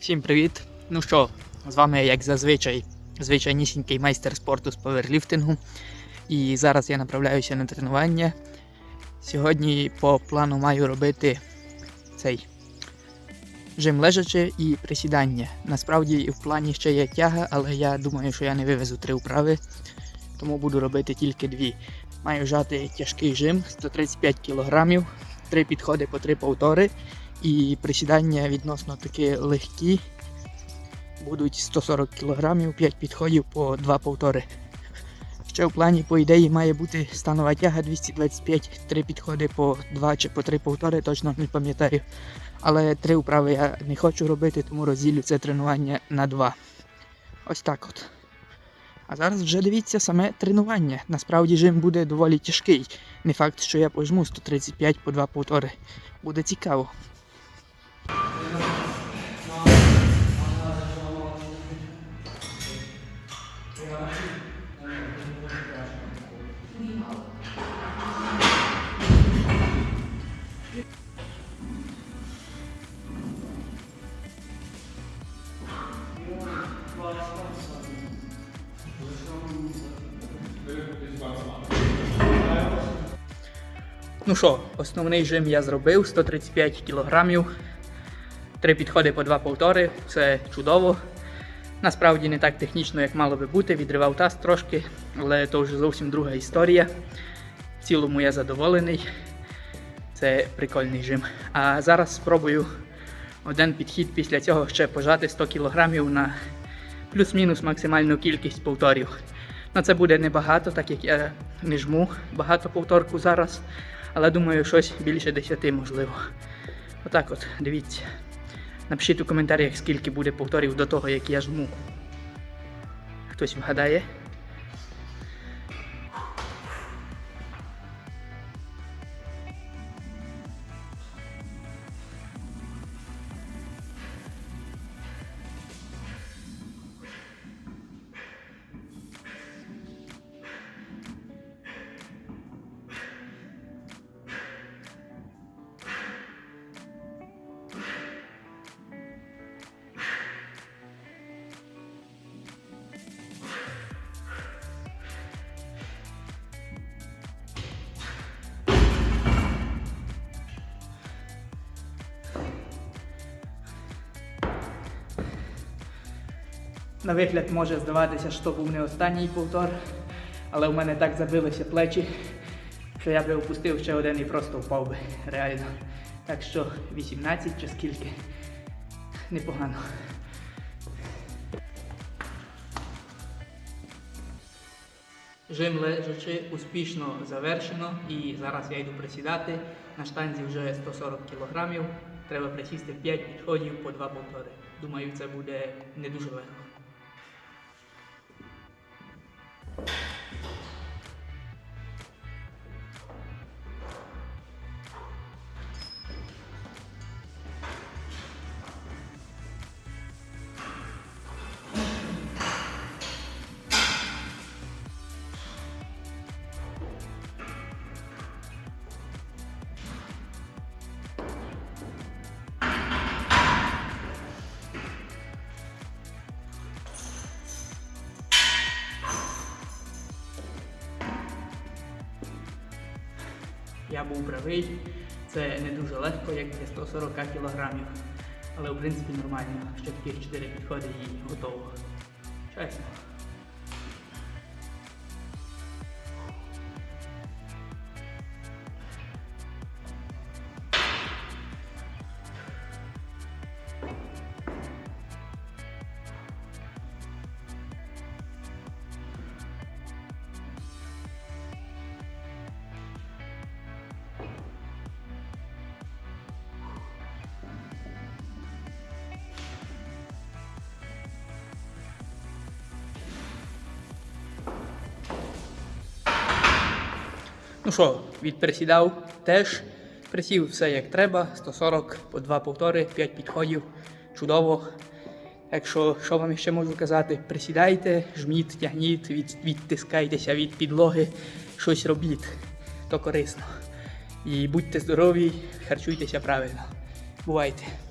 Всім привіт! Ну що, з вами, як зазвичай, звичайнісінький майстер спорту з паверліфтингу. І зараз я направляюся на тренування. Сьогодні по плану маю робити цей жим лежачи і присідання. Насправді в плані ще є тяга, але я думаю, що я не вивезу три вправи, тому буду робити тільки дві. Маю жати тяжкий жим 135 кг, три підходи по три повтори. І присідання відносно таки легкі. Будуть 140 кг, 5 підходів по 2 повтори. Ще в плані, по ідеї, має бути станова тяга 225, 3 підходи по 2 чи по 3 повтори, точно не пам'ятаю. Але 3 вправи я не хочу робити, тому розділю це тренування на 2. Ось так от. А зараз вже дивіться саме тренування. Насправді жим буде доволі тяжкий. Не факт, що я пожму 135 по 2 повтори. Буде цікаво. Ну що, основний жим я зробив 135 кг, три підходи по два повтори, все чудово. Насправді не так технічно, як мало би бути, відривав таз трошки, але то вже зовсім друга історія. В цілому я задоволений. Це прикольний жим. А зараз спробую один підхід після цього ще пожати 100 кг на плюс-мінус максимальну кількість повторів. Ну, це буде небагато, так як я не жму багато повторку зараз. Але думаю, щось більше 10 можливо. Отак от, дивіться. Напишіть у коментарях, скільки буде повторів до того, як я жму. Хтось вгадає? На вигляд може здаватися, що був не останній повтор, але в мене так забилися плечі, що я би опустив ще один і просто впав би, реально. Так що 18 чи скільки непогано. Жим лежачи успішно завершено і зараз я йду присідати. На штанзі вже 140 кг. Треба присісти 5 підходів по 2 повтори. Думаю, це буде не дуже легко. you. Я був правий, це не дуже легко, як для 140 кілограмів. Але в принципі нормально. Ще таких 4 підходи і готово. Чесно. Ну що, відприсідав теж. Присів все як треба, 140 по 2 повтори, 5 підходів. Чудово. Якщо що вам ще можу казати, присідайте, жміть, тягніть, від, відтискайтеся від підлоги, щось робіть, то корисно. І будьте здорові, харчуйтеся правильно. Бувайте!